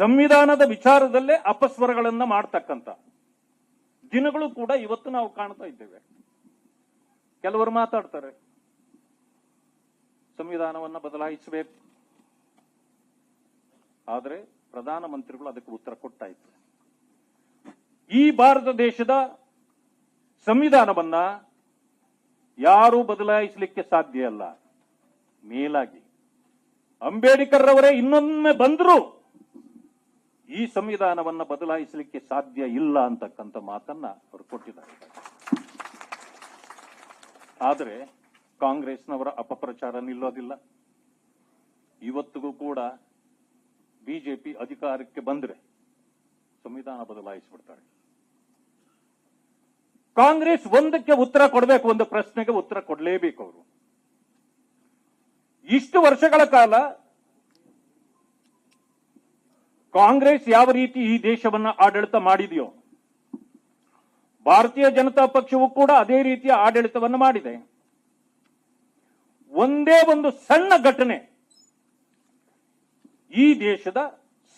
ಸಂವಿಧಾನದ ವಿಚಾರದಲ್ಲೇ ಅಪಸ್ವರಗಳನ್ನ ಮಾಡ್ತಕ್ಕಂಥ ದಿನಗಳು ಕೂಡ ಇವತ್ತು ನಾವು ಕಾಣ್ತಾ ಇದ್ದೇವೆ. ಕೆಲವರು ಮಾತಾಡ್ತಾರೆ, ಸಂವಿಧಾನವನ್ನ ಬದಲಾಯಿಸಬೇಕು. ಆದರೆ ಪ್ರಧಾನಮಂತ್ರಿಗಳು ಅದಕ್ಕೆ ಉತ್ತರ ಕೊಟ್ಟಾಯ್ತು ಈ ಭಾರತ ದೇಶದ ಸಂವಿಧಾನವನ್ನ ಯಾರೂ ಬದಲಾಯಿಸಲಿಕ್ಕೆ ಸಾಧ್ಯ ಅಲ್ಲ ಮೇಲಾಗಿ ಅಂಬೇಡ್ಕರ್ ಅವರೇ ಇನ್ನೊಮ್ಮೆ ಬಂದ್ರು ಈ ಸಂವಿಧಾನವನ್ನು ಬದಲಾಯಿಸಲಿಕ್ಕೆ ಸಾಧ್ಯ ಇಲ್ಲ ಅಂತಕ್ಕಂಥ ಮಾತನ್ನ ಅವರು ಕೊಟ್ಟಿದ್ದಾರೆ. ಆದರೆ ಕಾಂಗ್ರೆಸ್ನವರ ಅಪಪ್ರಚಾರ ನಿಲ್ಲೋದಿಲ್ಲ. ಇವತ್ತಿಗೂ ಕೂಡ ಬಿಜೆಪಿ ಅಧಿಕಾರಕ್ಕೆ ಬಂದ್ರೆ ಸಂವಿಧಾನ ಬದಲಾಯಿಸಿಬಿಡ್ತಾರೆ. ಕಾಂಗ್ರೆಸ್ ಒಂದಕ್ಕೆ ಉತ್ತರ ಕೊಡಬೇಕು ಒಂದು ಪ್ರಶ್ನೆಗೆ ಉತ್ತರ ಕೊಡಲೇಬೇಕು ಅವರು. ಇಷ್ಟು ವರ್ಷಗಳ ಕಾಲ ಕಾಂಗ್ರೆಸ್ ಯಾವ ರೀತಿ ಈ ದೇಶವನ್ನ ಆಡಳಿತ ಮಾಡಿದೆಯೋ, ಭಾರತೀಯ ಜನತಾ ಪಕ್ಷವು ಕೂಡ ಅದೇ ರೀತಿಯ ಆಡಳಿತವನ್ನು ಮಾಡಿದೆ. ಒಂದೇ ಒಂದು ಸಣ್ಣ ಘಟನೆ ಈ ದೇಶದ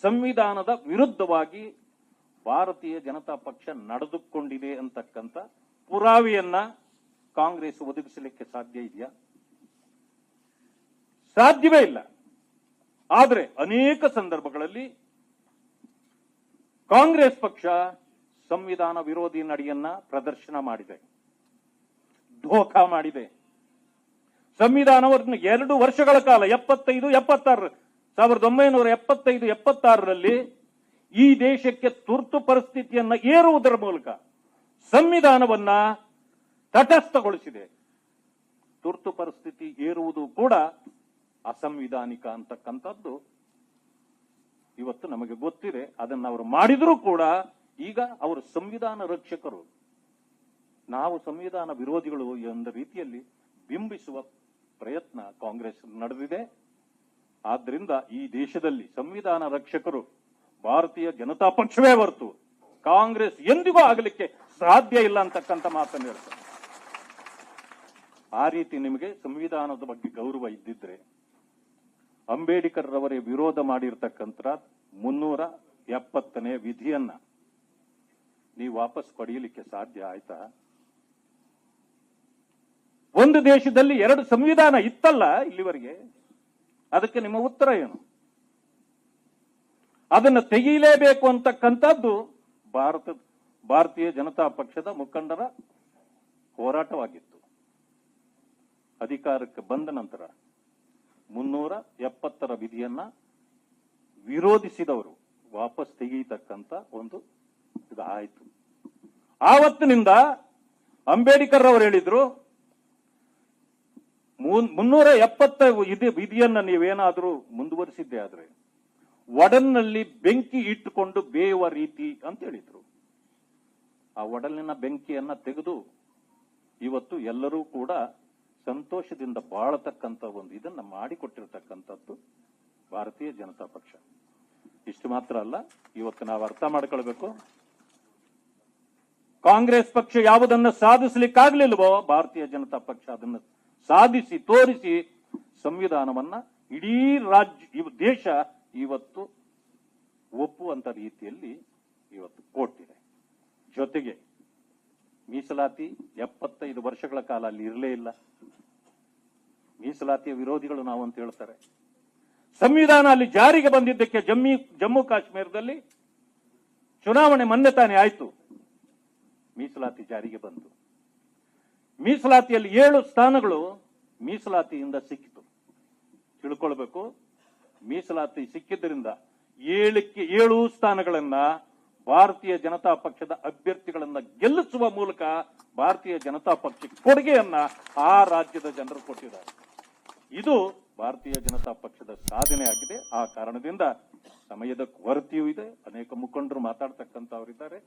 ಸಂವಿಧಾನದ ವಿರುದ್ಧವಾಗಿ ಭಾರತೀಯ ಜನತಾ ಪಕ್ಷ ನಡೆದುಕೊಂಡಿದೆ ಅಂತಕ್ಕಂಥ ಪುರಾವೆಯನ್ನ ಕಾಂಗ್ರೆಸ್ ಒದಗಿಸಲಿಕ್ಕೆ ಸಾಧ್ಯ ಇದೆಯಾ? ಸಾಧ್ಯವೇ ಇಲ್ಲ. ಆದರೆ ಅನೇಕ ಸಂದರ್ಭಗಳಲ್ಲಿ ಕಾಂಗ್ರೆಸ್ ಪಕ್ಷ ಸಂವಿಧಾನ ವಿರೋಧಿ ನಡೆಯನ್ನ ಪ್ರದರ್ಶನ ಮಾಡಿದೆ, ಧೋಖಾ ಮಾಡಿದೆ. ಸಂವಿಧಾನವನ್ನು ಎರಡು ವರ್ಷಗಳ ಕಾಲ, ಎಪ್ಪತ್ತೈದು, ಎಪ್ಪತ್ತಾರು, ಸಾವಿರದ ಒಂಬೈನೂರ ಎಪ್ಪತ್ತೈದು, ಎಪ್ಪತ್ತಾರರಲ್ಲಿ ಈ ದೇಶಕ್ಕೆ ತುರ್ತು ಪರಿಸ್ಥಿತಿಯನ್ನ ಏರುವುದರ ಮೂಲಕ ಸಂವಿಧಾನವನ್ನ ತಟಸ್ಥಗೊಳಿಸಿದೆ. ತುರ್ತು ಪರಿಸ್ಥಿತಿ ಏರುವುದು ಕೂಡ ಅಸಂವಿಧಾನಿಕ ಅಂತಕ್ಕಂಥದ್ದು. ಇವತ್ತು ನಮಗೆ ಗೊತ್ತಿದೆ, ಅದನ್ನ ಅವರು ಮಾಡಿದರೂ ಕೂಡ ಈಗ ಅವರು ಸಂವಿಧಾನ ರಕ್ಷಕರು. ನಾವು ಸಂವಿಧಾನ ವಿರೋಧಿಗಳು ಎಂದ ರೀತಿಯಲ್ಲಿ ಬಿಂಬಿಸುವ ಪ್ರಯತ್ನ ಕಾಂಗ್ರೆಸ್ ನಡೆದಿದೆ. ಆದ್ರಿಂದ ಈ ದೇಶದಲ್ಲಿ ಸಂವಿಧಾನ ರಕ್ಷಕರು ಭಾರತೀಯ ಜನತಾ ಪಕ್ಷವೇ ಹೊರತು ಕಾಂಗ್ರೆಸ್ ಎಂದಿಗೂ ಆಗಲಿಕ್ಕೆ ಸಾಧ್ಯ ಇಲ್ಲ ಅಂತಕ್ಕಂಥ ಮಾತನ್ನು ಹೇಳ್ತಾರೆ. ಆ ರೀತಿ ನಿಮಗೆ ಸಂವಿಧಾನದ ಬಗ್ಗೆ ಗೌರವ ಇದ್ದಿದ್ರೆ ಅಂಬೇಡ್ಕರ್ ರವರೇ ವಿರೋಧ ಮಾಡಿರ್ತಕ್ಕಂಥ ಮುನ್ನೂರ ಎಪ್ಪತ್ತನೇ ವಿಧಿಯನ್ನ ನೀವು ವಾಪಸ್ ಪಡೆಯಲಿಕ್ಕೆ ಸಾಧ್ಯ ಆಯ್ತಾ? ಒಂದು ದೇಶದಲ್ಲಿ ಎರಡು ಸಂವಿಧಾನ ಇತ್ತಲ್ಲ ಇಲ್ಲಿವರೆಗೆ? ಅದಕ್ಕೆ ನಿಮ್ಮ ಉತ್ತರ ಏನು? ಅದನ್ನು ತೆಗೆಯಲೇಬೇಕು ಅಂತಕ್ಕಂಥದ್ದು ಭಾರತ, ಭಾರತೀಯ ಜನತಾ ಪಕ್ಷದ ಮುಖಂಡರ ಹೋರಾಟವಾಗಿತ್ತು. ಅಧಿಕಾರಕ್ಕೆ ಬಂದ ನಂತರ ಮುನ್ನೂರ ಎಪ್ಪತ್ತರ ವಿಧಿಯನ್ನ ವಿರೋಧಿಸಿದವರು ವಾಪಸ್ ತೆಗೆಯತಕ್ಕಂತ ಒಂದು ಇದು ಆವತ್ತಿನಿಂದ ಅಂಬೇಡ್ಕರ್ ಅವರು ಹೇಳಿದ್ರು, ಮುನ್- ಮುನ್ನೂರ ಎಪ್ಪತ್ತ ವಿಧಿಯನ್ನ ನೀವೇನಾದ್ರೂ ಮುಂದುವರಿಸಿದ್ದೆ ಆದ್ರೆ ಒಡಲ್ನಲ್ಲಿ ಬೆಂಕಿ ಇಟ್ಟುಕೊಂಡು ಬೇಯುವ ರೀತಿ ಅಂತ ಹೇಳಿದ್ರು. ಆ ಒಡಲಿನ ಬೆಂಕಿಯನ್ನ ತೆಗೆದು ಇವತ್ತು ಎಲ್ಲರೂ ಕೂಡ ಸಂತೋಷದಿಂದ ಬಾಳತಕ್ಕಂತ ಒಂದು ಇದನ್ನ ಮಾಡಿಕೊಟ್ಟಿರ್ತಕ್ಕಂಥದ್ದು ಭಾರತೀಯ ಜನತಾ ಪಕ್ಷ. ಇಷ್ಟು ಮಾತ್ರ ಅಲ್ಲ, ಇವತ್ತು ನಾವು ಅರ್ಥ ಮಾಡ್ಕೊಳ್ಬೇಕು. ಕಾಂಗ್ರೆಸ್ ಪಕ್ಷ ಯಾವುದನ್ನ ಸಾಧಿಸಲಿಕ್ಕಾಗ್ಲಿಲ್ವೋ, ಭಾರತೀಯ ಜನತಾ ಪಕ್ಷ ಅದನ್ನು ಸಾಧಿಸಿ, ತೋರಿಸಿ ಸಂವಿಧಾನವನ್ನ ಇಡೀ ರಾಜ್ಯ ದೇಶ ಇವತ್ತು ಒಪ್ಪುವಂತ ರೀತಿಯಲ್ಲಿ ಇವತ್ತು ಕೋಟಿದೆ ಜೊತೆಗೆ ಮೀಸಲಾತಿ ಎಪ್ಪತ್ತೈದು ವರ್ಷಗಳ ಕಾಲ ಅಲ್ಲಿ ಇರಲೇ ಇಲ್ಲ. ಮೀಸಲಾತಿಯ ವಿರೋಧಿಗಳು ನಾವು ಅಂತ ಹೇಳ್ತಾರೆ. ಸಂವಿಧಾನ ಅಲ್ಲಿ ಜಾರಿಗೆ ಬಂದಿದ್ದಕ್ಕೆ ಜಮ್ಮಿ, ಜಮ್ಮು ಕಾಶ್ಮೀರದಲ್ಲಿ ಚುನಾವಣೆ ಮೊನ್ನೆ ತಾನೇ ಆಯಿತು. ಮೀಸಲಾತಿ ಜಾರಿಗೆ ಬಂತು. ಮೀಸಲಾತಿಯಲ್ಲಿ ಏಳು ಸ್ಥಾನಗಳು ಮೀಸಲಾತಿಯಿಂದ ಸಿಕ್ಕಿತು. ತಿಳ್ಕೊಳ್ಬೇಕು. ಮೀಸಲಾತಿ ಸಿಕ್ಕಿದ್ದರಿಂದ ಏಳಕ್ಕೆ ಏಳು ಸ್ಥಾನಗಳನ್ನ ಭಾರತೀಯ ಜನತಾ ಪಕ್ಷದ ಅಭ್ಯರ್ಥಿಗಳನ್ನ ಗೆಲ್ಲಿಸುವ ಮೂಲಕ ಭಾರತೀಯ ಜನತಾ ಪಕ್ಷಕ್ಕೆ ಕೊಡುಗೆಯನ್ನ ಆ ರಾಜ್ಯದ ಜನರು ಕೊಟ್ಟಿದ್ದಾರೆ. ಇದು ಭಾರತೀಯ ಜನತಾ ಪಕ್ಷದ ಸಾಧನೆ ಆಗಿದೆ. ಆ ಕಾರಣದಿಂದ ಸಮಯದ ಕೊರತೆಯೂ ಇದೆ. ಅನೇಕ ಮುಖಂಡರು ಮಾತಾಡ್ತಕ್ಕಂಥವರಿದ್ದಾರೆ.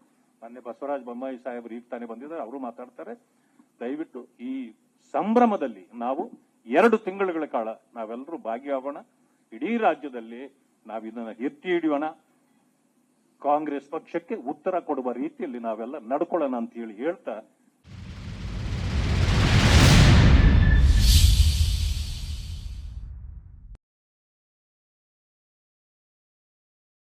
ಮೊನ್ನೆ ಬಸವರಾಜ ಬೊಮ್ಮಾಯಿ ಸಾಹೇಬರು ಈಗ ತಾನೇ ಬಂದಿದ್ದಾರೆ. ಅವರು ಮಾತಾಡ್ತಾರೆ. ದಯವಿಟ್ಟು ಈ ಸಂಭ್ರಮದಲ್ಲಿ ನಾವು ಎರಡು ತಿಂಗಳುಗಳ ಕಾಲ ನಾವೆಲ್ಲರೂ ಭಾಗಿಯಾಗೋಣ. ಇಡೀ ರಾಜ್ಯದಲ್ಲಿ ನಾವು ಇದನ್ನ ಎತ್ತಿ ಹಿಡಿಯೋಣ. ಕಾಂಗ್ರೆಸ್ ಪಕ್ಷಕ್ಕೆ ಉತ್ತರ ಕೊಡುವ ರೀತಿಯಲ್ಲಿ ನಾವೆಲ್ಲ ನಡ್ಕೊಳ್ಳೋಣ ಅಂತ ಹೇಳಿ ಹೇಳ್ತಾ